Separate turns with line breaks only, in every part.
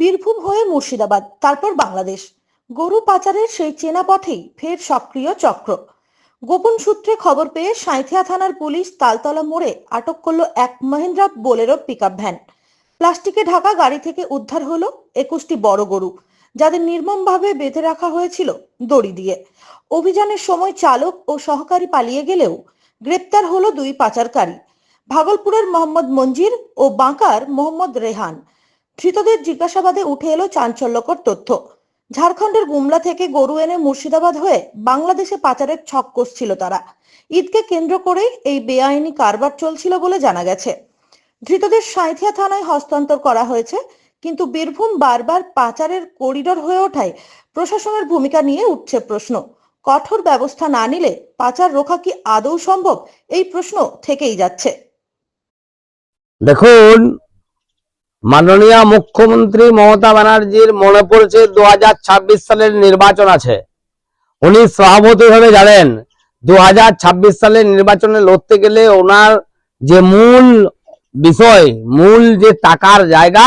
বীরভূম হয়ে মুর্শিদাবাদ, তারপর বাংলাদেশ। গরু পাচারের সেই চেনা পথেই ফের সক্রিয় চক্র। গোপন সূত্রে খবর পেয়ে সাঁইথিয়া থানার পুলিশ তালতলা মোড়ে আটক করল এক মহিন্দ্রা বোলেরো পিকআপ ভ্যান। প্লাস্টিকে ঢাকা গাড়ি থেকে উদ্ধার হলো একুশটি বড় গরু, যাদের নির্মমভাবে বেঁধে রাখা হয়েছিল দড়ি দিয়ে। অভিযানের সময় চালক ও সহকারী পালিয়ে গেলেও গ্রেপ্তার হলো দুই পাচারকারী, ভাগলপুরের মোহাম্মদ মঞ্জির ও বাঁকার মোহাম্মদ রেহান। ধৃতদের জিজ্ঞাসাবাদে উঠে এলো চাঞ্চল্যকর তথ্য। ঝাড়খণ্ডের গুমলা থেকে গরু এনে মুর্শিদাবাদ হয়ে বাংলাদেশে পাচারের ছক কষছিল তারা। ঈদকে কেন্দ্র করে এই বেআইনি কারবার চলছিল বলে জানা গেছে। ধৃতদের সাঁইথিয়া থানায় হস্তান্তর করা হয়েছে, কিন্তু বীরভূম বারবার পাচারের করিডোর হয়ে ওঠায় প্রশাসনের ভূমিকা নিয়ে উঠছে প্রশ্ন। কঠোর ব্যবস্থা না নিলে পাচার রোখা কি আদৌ সম্ভব? এই প্রশ্ন থেকেই যাচ্ছে।
দেখুন মাননীয় মুখ্যমন্ত্রী মমতা ব্যানার্জির মনে পড়ছে দু হাজার ছাব্বিশ সালের নির্বাচন আছে। উনি সভাপতি ভাবে জানেন, দু হাজার ছাব্বিশ সালের নির্বাচনে লড়তে গেলে ওনার যে মূল বিষয়, মূল যে টাকার জায়গা,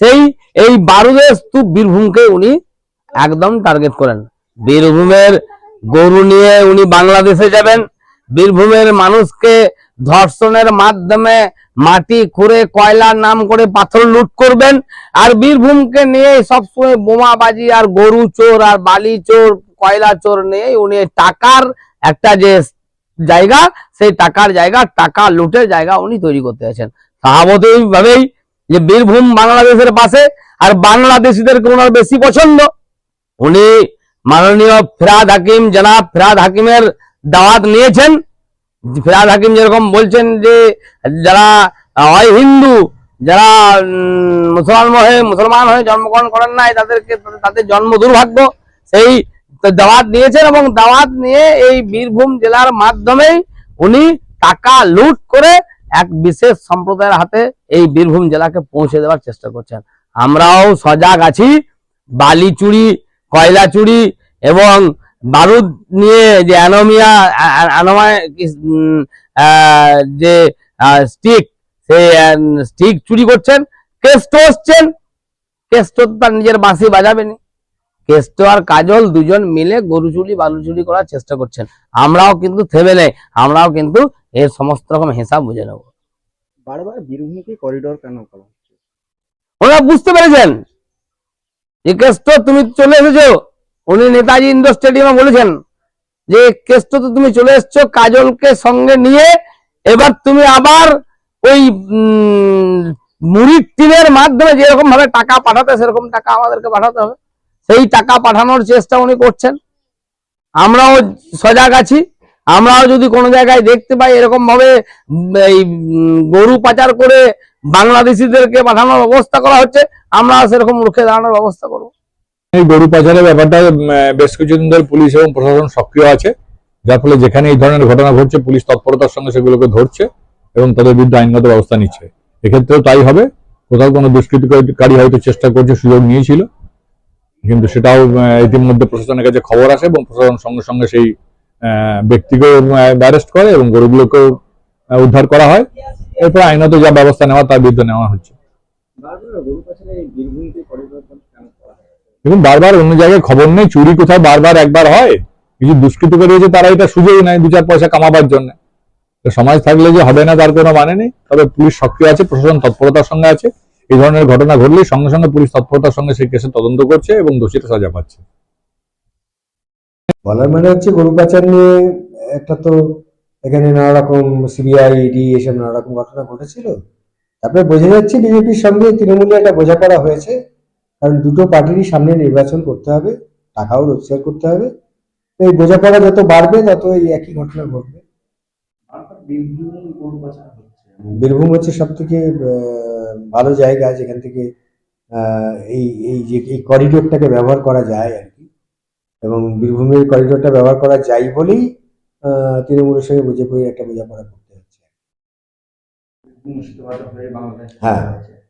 সেই, এই বারুদের স্তূপ বীরভূমকে উনি একদম টার্গেট করেন। বীরভূমের গরু নিয়ে উনি বাংলাদেশে যাবেন, বীরভূমের মানুষকে ধর্ষণের মাধ্যমে মাটি খুঁড়ে, কয়লার নাম করে পাথর লুট করবেন। আর বীরভূমকে নিয়ে সবসময় বোমাবাজি আর গরু চোর আর বালি চোর, কয়লা চোর নিয়ে উনি টাকার একটা যে জায়গা, সেই টাকার জায়গা, টাকা লুটের জায়গা উনি তৈরি করতে আছেন স্বাভাবিক ভাবেই যে বীরভূম বাংলাদেশের পাশে আর বাংলাদেশিদেরকে ওনার বেশি পছন্দ। উনি মাননীয় ফিরাদ হাকিম, জনাব ফিরাদ হাকিমের দাওয়াত নিয়েছেন। ফিরাদ হাকিম যেরকম বলছেন যে যারা হয় হিন্দু, যারা মুসলমান হয়ে মুসলমান হয়ে জন্মগ্রহণ করেন নাই, তাদেরকে, তাদের জন্ম দুর্ভাগ্য, সেই দাওয়াত নিয়েছেন এবং দাওয়াত নিয়ে এই বীরভূম জেলার মাধ্যমেই উনি টাকা লুট করে এক বিশেষ সম্প্রদায়ের হাতে এই বীরভূম জেলাকে পৌঁছে দেওয়ার চেষ্টা করছেন। আমরাও সজাগ আছি। বালি চুরি কয়লা চুরি এবং বারুদ নিয়ে যে অ্যানোমিয়া অ্যানোমায় যে স্টিক সেই স্টিক চুরি করছেন কেষ্ট হচ্ছেন কেষ্ট তার নিজের বাঁশি বাজাবেনি। কেষ্ট আর কাজল দুজন মিলে গরু চুরি বালু চুরি করার চেষ্টা করছেন। আমরাও কিন্তু থেমে নেই। আমরাও কিন্তু এর সমস্ত রকম হিসাব বুঝে নেব।
বারবার বীরভূমকে করিডোর কেন করা? হচ্ছে
ওনারা বুঝতে পেরেছেন? যে কেষ্ট তুমি চলে এসেছ। উনি নেতাজি ইন্ডোর স্টেডিয়ামে বলেছেন যে কেষ্ট তো তুমি চলে এসছো কাজলকে সঙ্গে নিয়ে, এবার তুমি আবার ওই মুড়ির টিনের মাধ্যমে যেরকম ভাবে টাকা পাঠাতে, সেরকম টাকা আমাদেরকে পাঠাতে হবে। সেই টাকা পাঠানোর চেষ্টা উনি করছেন। আমরাও সজাগ আছি। আমরাও যদি কোনো জায়গায় দেখতে পাই এরকম ভাবে এই গরু পাচার করে বাংলাদেশিদেরকে পাঠানোর ব্যবস্থা করা হচ্ছে, আমরা সেরকম রুখে দাঁড়ানোর ব্যবস্থা করব।
এই গরু পাচারের ব্যাপারটা বেশ কিছুদিন ধরে পুলিশ এবং প্রশাসন সক্রিয় আছে। যার ফলে যেখানে এই ধরনের ঘটনা ঘটছে, পুলিশ তৎপরতার সঙ্গে সেগুলোকে ধরছে এবং তাদের বিরুদ্ধে আইনগত ব্যবস্থা নিচ্ছে। এক্ষেত্রেও তাই হবে। কোথাও কোনো দুষ্কৃতিকারী হয়তো চেষ্টা করছে, সুযোগ নিয়েছিল। কিন্তু সেটাও ইতিমধ্যে প্রশাসনের কাছে খবর আসে এবং প্রশাসন সঙ্গে সঙ্গে সেই ব্যক্তিকেও অ্যারেস্ট করে এবং গরুগুলোকেও উদ্ধার করা হয়। এরপর আইনত যা ব্যবস্থা নেওয়া, তার বিরুদ্ধে নেওয়া হচ্ছে
বারবার গরু পাচারে এই বীরভূমকে করিডোর কেন করা হয়
দেখুন, বারবার অন্য জায়গায় খবর নেই, চুরি কোথাও বারবার একবার হয়। কিছু দুষ্কৃতকারী রয়েছে তারা এটা সুযোগ নেয় দু চার পয়সা কামাবার জন্য। সমাজ থাকলে যে হবে না, তার কোনো মানে নেই। তবে পুলিশ সক্রিয় আছে, প্রশাসন তৎপরতার সঙ্গে আছে। এই ধরনের ঘটনা ঘটলে সঙ্গে সঙ্গে পুলিশ তৎপরতার সঙ্গে সেই কেসে তদন্ত করছে এবং দোষীরা সাজা পাচ্ছে।
বলার মানে হচ্ছে গরু পাচার নিয়ে একটা তো এখানে নানা রকম সিবিআই ইডি এসব নানা রকম ঘটনা ঘটেছিল। তারপরে বোঝা যাচ্ছে বিজেপির সঙ্গে তৃণমূলে একটা বোঝাপড়া হয়েছে। কারণ দুটো পার্টিরই সামনে নির্বাচন করতে হবে টাকাও রোজগার করতে হবে। এই বোঝাপড়া যত বাড়বে তত এই একই ঘটনা ঘটবে।
বীরভূম হচ্ছে?
সব থেকে ভালো জায়গা যেখান থেকে এই এই যে এই করিডোরটাকে ব্যবহার করা যায় আর কি। এবং বীরভূমের করিডোরটা ব্যবহার করা যায় বলেই তৃণমূলের সঙ্গে বুঝে পড়ে একটা বোঝাপড়া করতে হচ্ছে।
হয়ে।